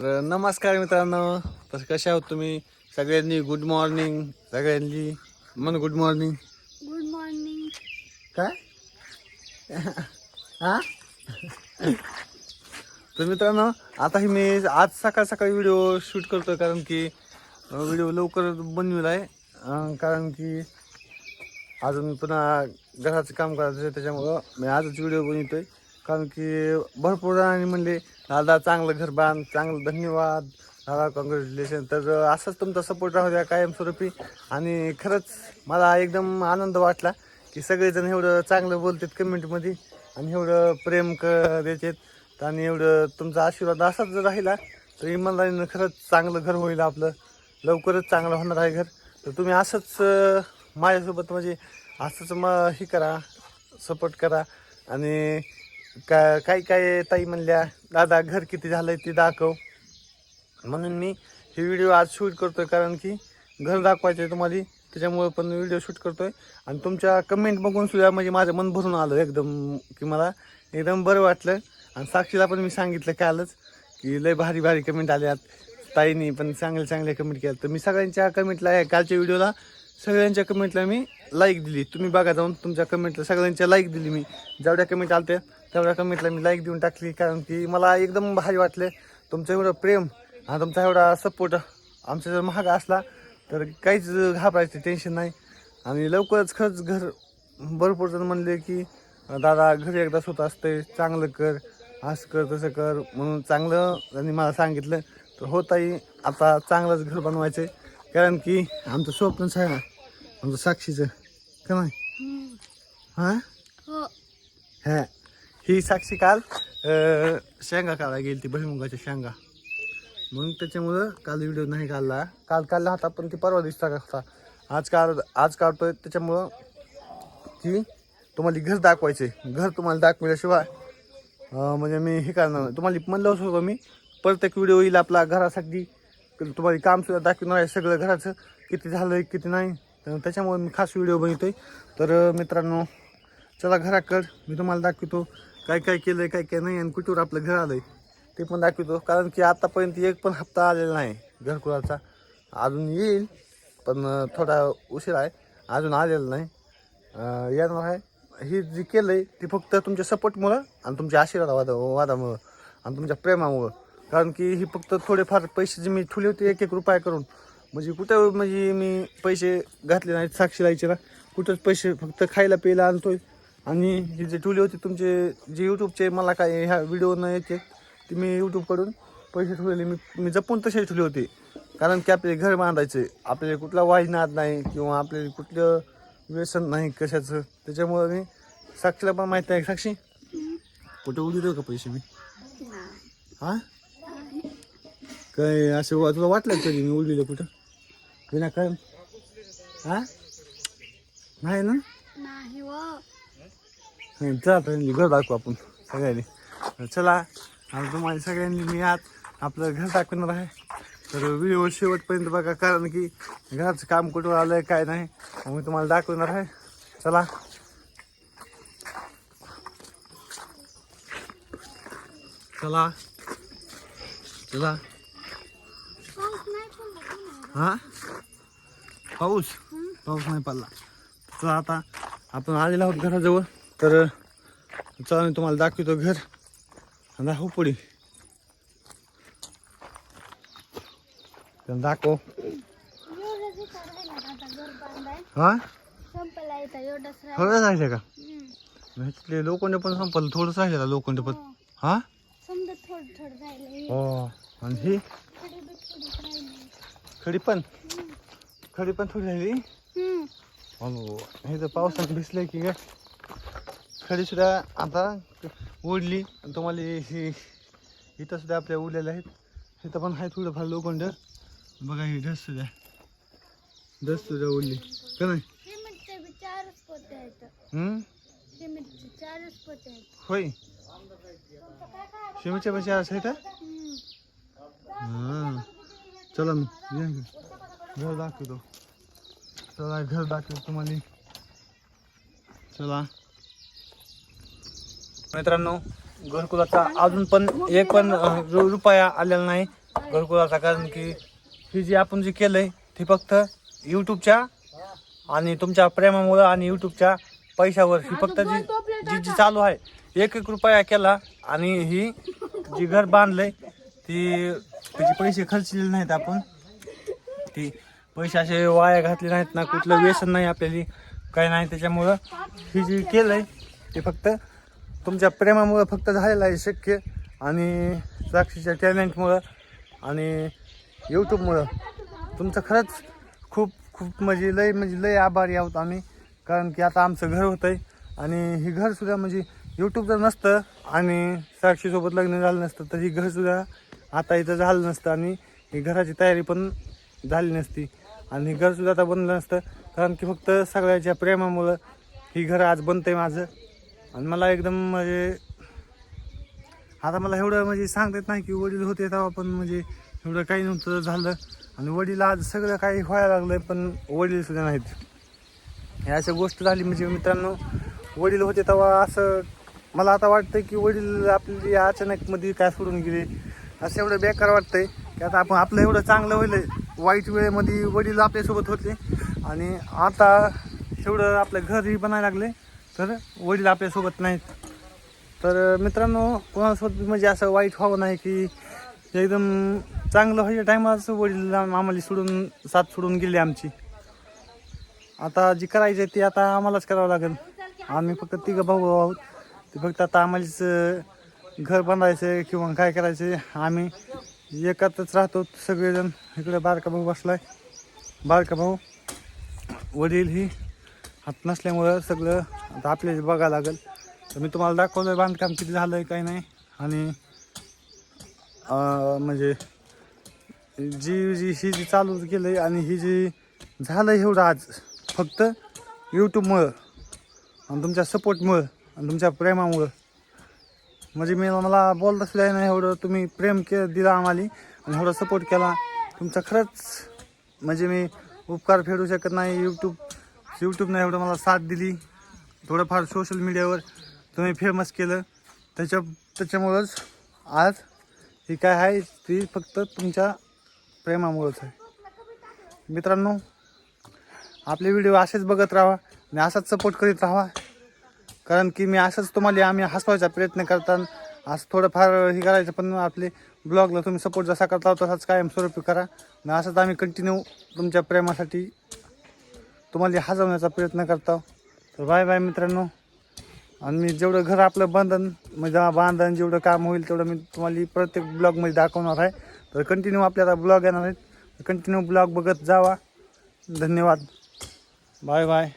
तर नमस्कार मित्रांनो. तर कशा आहोत तुम्ही? सगळ्यांनी गुड मॉर्निंग सगळ्यांनी मन गुड मॉर्निंग गुड मॉर्निंग काय? हा? तर मित्रांनो आता ही मी आज सकाळ सकाळी व्हिडिओ शूट करतोय कारण की व्हिडिओ लवकर बनविला आहे. कारण की अजून पुन्हा घराचं काम करायचं आहे त्याच्यामुळं मी आजच व्हिडिओ बनवतोय. कारण की भरपूर जणांनी म्हणले दादा चांगलं घर बांध चांगलं धन्यवाद. दादा कॉंग्रॅच्युलेशन तर असंच तुमचा सपोर्ट राहू द्या कायमस्वरूपी. आणि खरंच मला एकदम आनंद वाटला की सगळेजण एवढं चांगलं बोलतात कमेंटमध्ये आणि एवढं प्रेम क देतात. आणि एवढं तुमचा आशीर्वाद असाच जर राहिला तर इमानदारीनं खरंच चांगलं घर होईल आपलं. लवकरच चांगलं होणार आहे घर. तर तुम्ही असंच माझ्यासोबत म्हणजे असंच मग हे करा सपोर्ट करा. आणि का काही काय ताई म्हणल्या दादा घर किती झालंय ते दाखव. म्हणून मी हे व्हिडिओ आज शूट करतोय कारण की घर दाखवायचं आहे तुम्हाला त्याच्यामुळे पण व्हिडिओ शूट करतोय. आणि तुमच्या कमेंट बघून सुद्धा म्हणजे माझं मन भरून आलं एकदम की मला एकदम बरं वाटलं. आणि साक्षीला पण मी सांगितलं कालच की लय भारी भारी कमेंट आल्यात. ताईनी पण चांगले चांगले कमेंट केल्या तर मी सगळ्यांच्या कमेंटला कालच्या व्हिडिओला सगळ्यांच्या कमेंटला मी लाईक दिली. तुम्ही बघा जाऊन तुमच्या कमेंटला सगळ्यांच्या लाईक दिली मी. जेवढ्या कमेंट आलत्या तेवढ्या कमेंटला मी लाईक देऊन टाकली कारण की मला एकदम भारी वाटले. तुमचं एवढं प्रेम आणि तुमचा एवढा सपोर्ट आमचा जर महाग असला तर काहीच घाबरायचं टेन्शन नाही. आणि लवकरच खरंच घर भरपूर जण म्हणले की दादा घरी एकदा स्वतः असते चांगलं कर असं कर तसं कर. म्हणून चांगलं त्यांनी मला सांगितलं. तर हो ताई आता चांगलंच घर बनवायचं आहे कारण की आमचं स्वप्नच आहे. आमचं साक्षीचं का नाही? हां. हो. ही साक्षी काल अं, शेंगा काढायला गेली ती भुईमुगाच्या शेंगा. म्हणून त्याच्यामुळं काल व्हिडिओ नाही काढला. काल काढला होता पण ती परवा दिसता होता. आज काढ आज काढतोय त्याच्यामुळं की तुम्हाला घर दाखवायचे घर तुम्हाला दाखवल्याशिवाय अं, म्हणजे मी हे करणार नाही. तुम्हाला म्हणलं होतं मी प्रत्येक व्हिडिओ येईल आपला घरासाठी. तुम्हाला काम सुद्धा दाखवणार आहे सगळं घराचं. किती झालं किती नाही. तर त्याच्यामुळे मी खास व्हिडिओ बनवतोय. तर अं, मित्रांनो चला घराकड. मी तुम्हाला दाखवतो. काय काय केलंय काय काय नाही आणि कुठवर आपलं घर आलंय ते पण दाखवतो. कारण की आतापर्यंत एक पण हप्ता आलेला नाही घरकुलाचा. अजून येईल पण थोडा उशीर आहे. अजून आलेला नाही. येणार आहे. हे जे केलंय ते फक्त तुमच्या सपोर्टमुळं आणि तुमच्या आशीर्वाद वादामुळं आणि तुमच्या प्रेमामुळं. कारण की ही फक्त थोडेफार पैसे जे मी ठुले होते एक एक रुपया करून म्हणजे कुठं म्हणजे मी पैसे घातले नाहीत साक्षी लायचे ना. कुठंच पैसे फक्त खायला प्यायला आणतोय. आणि हे जे टुले होते तुमचे जे यूट्यूबचे मला काय ह्या व्हिडिओ न येते ते मी यूट्यूबकडून पैसे ठेवलेले. मी मी जपून तसे ठेवले होते. कारण की आपले घर बांधायचे. आपल्याला कुठला वाजनाद नाही किंवा आपल्याला कुठलं व्यसन नाही कशाचं. त्याच्यामुळं मी साक्षीला पण माहीत आहे साक्षी कुठे उडी देऊ का पैसे मी? हा? काय असं वा- तुला वाटलं कधी मी उडलेलं कुठं? विनाकारण हा? नाही ना? हो. चला आता यांनी घर दाखवू आपण सगळ्यांनी. तर चला आता तुम्हाला सगळ्यांनी मी आज आपलं घर दाखवणार आहे. तर व्हिडिओ शेवटपर्यंत बघा कारण की घराचं काम कुठं आलं आहे काय नाही मी तुम्हाला दाखवणार आहे. चला. चला. चला? हा? पाऊस? पाऊस नाही पडला. तर आता आपण आलेलो आहोत घराजवळ. तर चला मी तुम्हाला दाखवतो घर. आणि दाखव पुढे. दाखव. का हा? थोडंच राहिले का? हम्म. ह्याच्यातले लोखंड पण संपलं थोडंच राहिलं लोखंड पण. हो. हा. हो आणि ही? खडी पण? खडी पण थोडी राहिली. हो तर पावसात भिजले की काय खडी सुद्धा आता ओढली आणि तुम्हाला ही इथं सुद्धा आपल्या उरलेल्या आहेत. इथं पण आहे थोडंफार लोखंड. बघा ही ढस सुद्धा. ढस सुद्धा ओढली. का नाही? चारच आहेत. होय. शिमेच्या पैसे असं आहे. हां. चला मग. घर दाखवतो. चला घर दाखवतो तुम्हाला. चला. मित्रांनो घरकुलाचा अजून पण एक पण रुपया आलेला नाही घरकुलाचा कारण की ही जी आपण जे केलंय ते फक्त यूट्यूबच्या आणि तुमच्या प्रेमामुळं आणि यूट्यूबच्या पैशावर. ही फक्त जी जी जी चालू आहे एक एक रुपया केला आणि ही जी घर बांधलंय ती त्याचे पैसे खर्चलेले नाहीत आपण. ती पैसे असे वाया घातले नाहीत ना कुठलं व्यसन नाही आपल्याला काही नाही त्याच्यामुळं ही जी केलंय ते फक्त तुमच्या प्रेमामुळं फक्त झालेलं आहे शक्य. आणि साक्षीच्या टॅलेंटमुळं आणि यूट्यूबमुळं. तुमचं खरंच खूप खूप म्हणजे लय म्हणजे लय आभारी आहोत आम्ही. कारण की आता आमचं घर होतं आहे आणि ही घरसुद्धा म्हणजे यूट्यूब जर नसतं आणि साक्षीसोबत लग्न झालं नसतं तर ही घरसुद्धा आता इथं झालं नसतं आणि ही घराची तयारी पण झाली नसती. आणि घरसुद्धा आता बनलं नसतं. कारण की फक्त सगळ्याच्या प्रेमामुळं ही घर आज बनतंय माझं. आणि मला एकदम म्हणजे आता मला एवढं म्हणजे सांगता येत नाही की वडील होते तेव्हा पण म्हणजे एवढं काही नव्हतं झालं. आणि वडील आज सगळं काही व्हायला लागलं पण वडील सुद्धा नाहीत. ह्या अशा गोष्ट झाली म्हणजे मित्रांनो वडील होते तेव्हा असं मला आता वाटतं की वडील आपली अचानक मध्ये काय सोडून गेले असं एवढं बेकार वाटतंय की आता आपण आपलं एवढं चांगलं होईल वाईट वेळेमध्ये वडील आपल्यासोबत होते. आणि आता एवढं आपलं घरही बनायला लागले. तर वडील आपल्यासोबत नाहीत. तर मित्रांनो कोणासोबत म्हणजे असं वाईट व्हावं नाही की एकदम चांगलं व्हायच्या टायमाच वडील आम्हाला सोडून साथ सोडून गेली आमची. आता जी करायची आहे ती आता आम्हालाच करावं लागेल. आम्ही फक्त तिघं भाऊ आहोत. ते फक्त आता आम्हालाच घर बांधायचं किंवा काय करायचं आम्ही एकातच राहतो सगळेजण. इकडे बारका भाऊ बसलाय. बारका भाऊ वडील ही हात नसल्यामुळं सगळं आता आपल्याला बघावं लागेल. तर मी तुम्हाला दाखवलं बांधकाम किती झालं आहे काही नाही. आणि म्हणजे जी जी ही जी चालू केलं आहे आणि ही जी झालं एवढं आज फक्त यूट्यूबमुळं आणि तुमच्या सपोर्टमुळं आणि तुमच्या प्रेमामुळं. म्हणजे मी मला बोलत असल्या नाही एवढं तुम्ही प्रेम के दिला आम्हाला आणि एवढा सपोर्ट केला. तुमचा खरंच म्हणजे मी उपकार फेडू शकत नाही यूट्यूब यूट्यूबनं एवढं मला साथ दिली. थोडंफार सोशल मीडियावर तुम्ही फेमस केलं. त्याच्या त्याच्यामुळंच आज ही काय आहे ती फक्त तुमच्या प्रेमामुळंच आहे. मित्रांनो आपले व्हिडिओ असेच बघत राहा आणि असाच सपोर्ट करीत राहा. कारण की मी असंच तुम्हाला आम्ही हसवायचा प्रयत्न करताना. असं थोडंफार हे करायचं पण आपले ब्लॉगला तुम्ही सपोर्ट जसा करता तसाच कायमस्वरूपी करा. आणि असंच आम्ही कंटिन्यू तुमच्या प्रेमासाठी तुम्हाला हजवण्याचा प्रयत्न करतो. तर बाय बाय मित्रांनो. आणि मी जेवढं घर आपलं बांधन म्हणजे बांधन जेवढं काम होईल तेवढं मी तुम्हाला प्रत्येक ब्लॉगमध्ये दाखवणार आहे. तर कंटिन्यू आपल्याला ब्लॉग येणार आहेत. कंटिन्यू ब्लॉग बघत जावा. धन्यवाद. Bye bye.